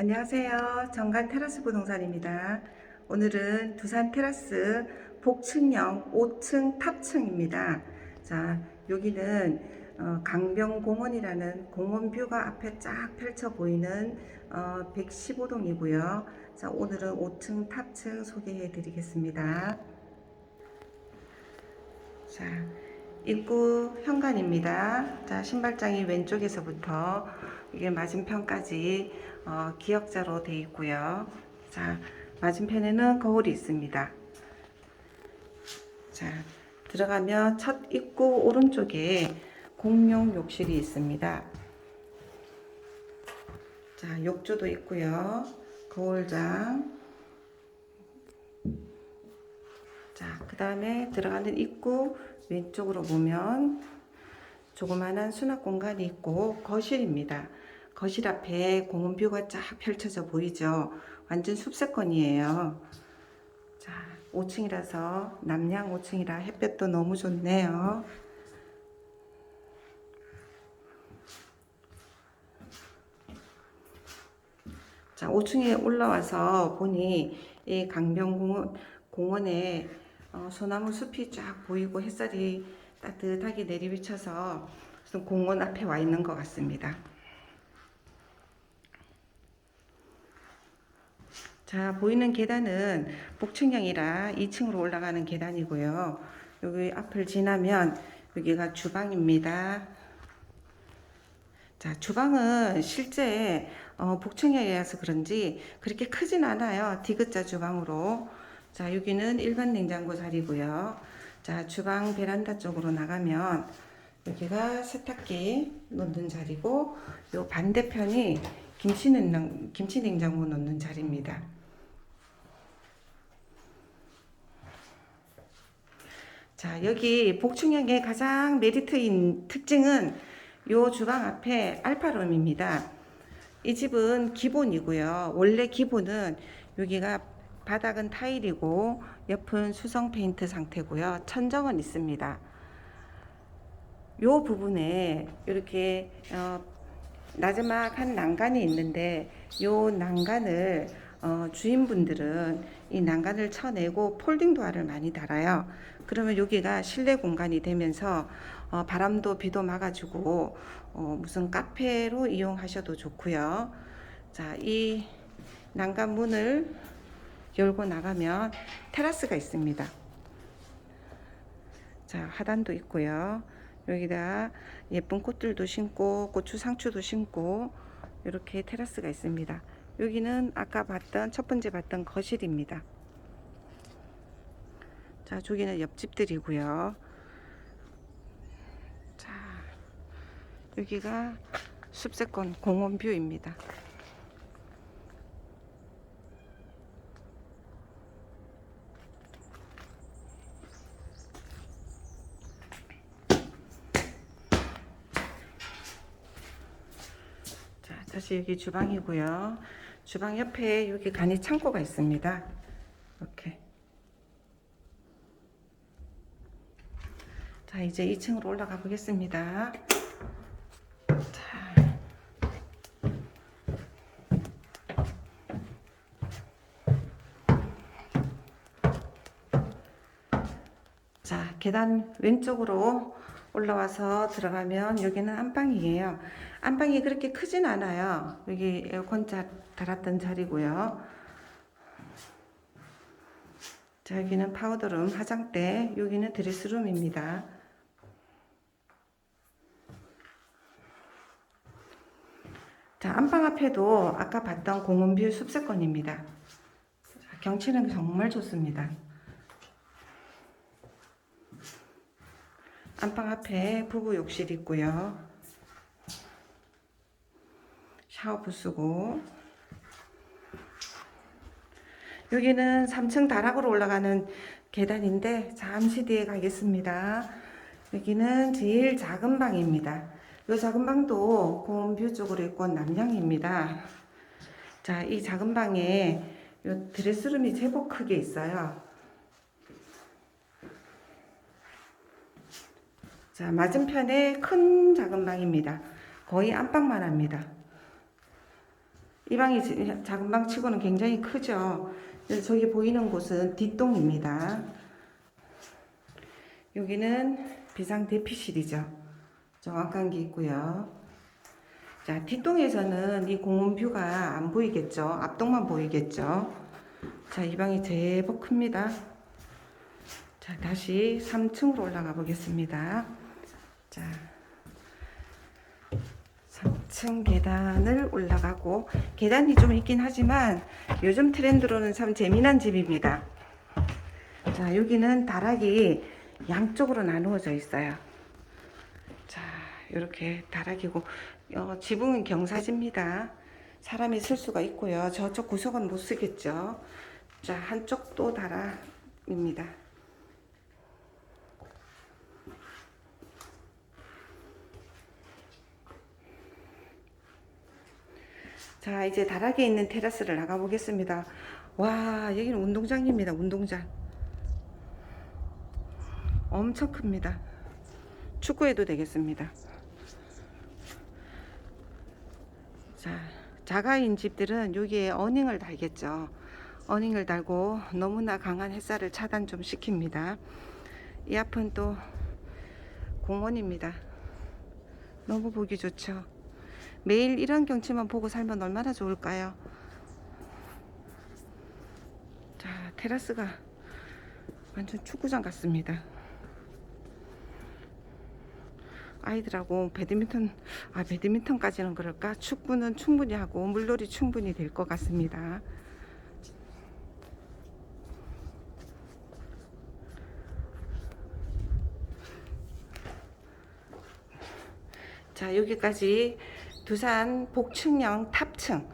안녕하세요. 정관 테라스 부동산입니다. 오늘은 두산 테라스 복층형 5층 탑층입니다. 자, 여기는 어, 강병공원이라는 공원 뷰가 앞에 쫙 펼쳐 보이는 어, 115동이고요. 자, 오늘은 5층 탑층 소개해 드리겠습니다. 자, 입구 현관입니다. 자, 신발장이 왼쪽에서부터 이게 맞은편까지 어, 기역자로 되어 있고요. 자, 맞은편에는 거울이 있습니다. 자, 들어가면 첫 입구 오른쪽에 공용 욕실이 있습니다. 자, 욕조도 있고요. 거울장. 자, 그 다음에 들어가는 입구 왼쪽으로 보면 조그마한 수납 공간이 있고 거실입니다. 거실 앞에 공원 뷰가 쫙 펼쳐져 보이죠. 완전 숲세권이에요. 자, 5층이라서 남양 5층이라 햇볕도 너무 좋네요. 자, 5층에 올라와서 보니 이 강변공원 공원에 어, 소나무 숲이 쫙 보이고 햇살이 따뜻하게 내리비쳐서 공원 앞에 와 있는 것 같습니다. 자, 보이는 계단은 복층형이라 2층으로 올라가는 계단이고요. 여기 앞을 지나면 여기가 주방입니다. 자, 주방은 실제 어, 복층형이라서 그런지 그렇게 크진 않아요. 디귿자 주방으로. 자, 여기는 일반 냉장고 자리고요. 자, 주방 베란다 쪽으로 나가면 여기가 세탁기 놓는 자리고 요 반대편이 김치 냉장 김치 냉장고 놓는 자리입니다. 자, 여기 복층형의 가장 메리트인 특징은 요 주방 앞에 알파룸입니다. 이 집은 기본이고요. 원래 기본은 여기가 바닥은 타일이고 옆은 수성 페인트 상태고요. 천정은 있습니다. 요 부분에 이렇게 어, 나지막한 난간이 있는데 요 난간을 어, 주인분들은 이 난간을 쳐내고 폴딩 도어를 많이 달아요. 그러면 여기가 실내 공간이 되면서 어, 바람도 비도 막아주고 어, 무슨 카페로 이용하셔도 좋고요. 자, 이 난간 문을 열고 나가면 테라스가 있습니다. 자, 하단도 있고요. 여기다 예쁜 꽃들도 심고 고추 상추도 심고 이렇게 테라스가 있습니다. 여기는 아까 봤던 첫 번째 봤던 거실입니다. 자, 저기는 옆집들이고요. 자, 여기가 숲세권 공원 뷰입니다. 자, 다시 여기 주방이고요. 주방 옆에 여기 간이 창고가 있습니다. 이렇게. 자, 이제 2층으로 올라가 보겠습니다. 자. 자, 계단 왼쪽으로 올라와서 들어가면 여기는 안방이에요. 안방이 그렇게 크진 않아요. 여기 에어컨 자, 달았던 자리고요. 자, 여기는 파우더룸, 화장대, 여기는 드레스룸입니다. 자, 안방 앞에도 아까 봤던 공원뷰 숲세권입니다. 자, 경치는 정말 좋습니다. 안방 앞에 부부 욕실 있고요. 샤워 부스고 여기는 3층 다락으로 올라가는 계단인데 잠시 뒤에 가겠습니다. 여기는 제일 작은 방입니다. 이 작은 방도 공원뷰 쪽으로 있고 남향입니다. 자, 이 작은 방에 요 드레스룸이 제법 크게 있어요. 자, 맞은편에 큰 작은 방입니다. 거의 안방만 합니다. 이 방이 지- 작은 방 치고는 굉장히 크죠. 저기 보이는 곳은 뒷동입니다. 여기는 비상 대피실이죠. 정확한 게 있고요. 자, 뒷동에서는 이 공원 뷰가 안 보이겠죠. 앞동만 보이겠죠. 자, 이 방이 제법 큽니다. 자, 다시 3층으로 올라가 보겠습니다. 자, 3층 계단을 올라가고 계단이 좀 있긴 하지만 요즘 트렌드로는 참 재미난 집입니다. 자, 여기는 다락이 양쪽으로 나누어져 있어요. 자, 이렇게 다락이고 어, 지붕은 경사지입니다. 사람이 쓸 수가 있고요. 저쪽 구석은 못 쓰겠죠. 자, 한쪽도 다락입니다. 자, 이제 다락에 있는 테라스를 나가 보겠습니다. 와, 여기는 운동장입니다. 운동장. 엄청 큽니다. 축구해도 되겠습니다. 자, 자가인 집들은 여기에 어닝을 달겠죠. 어닝을 달고 너무나 강한 햇살을 차단 좀 시킵니다. 이 앞은 또 공원입니다. 너무 보기 좋죠. 매일 이런 경치만 보고 살면 얼마나 좋을까요? 자, 테라스가 완전 축구장 같습니다. 아이들하고 배드민턴, 아, 배드민턴까지는 그럴까? 축구는 충분히 하고 물놀이 충분히 될 것 같습니다. 자, 여기까지 두산 복층형 탑층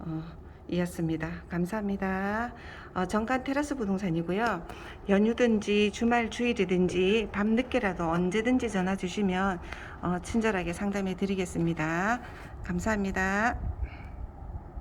어, 이었습니다. 감사합니다. 어, 정관 테라스 부동산이고요. 연휴든지 주말 주일이든지 밤늦게라도 언제든지 전화 주시면 어, 친절하게 상담해 드리겠습니다. 감사합니다.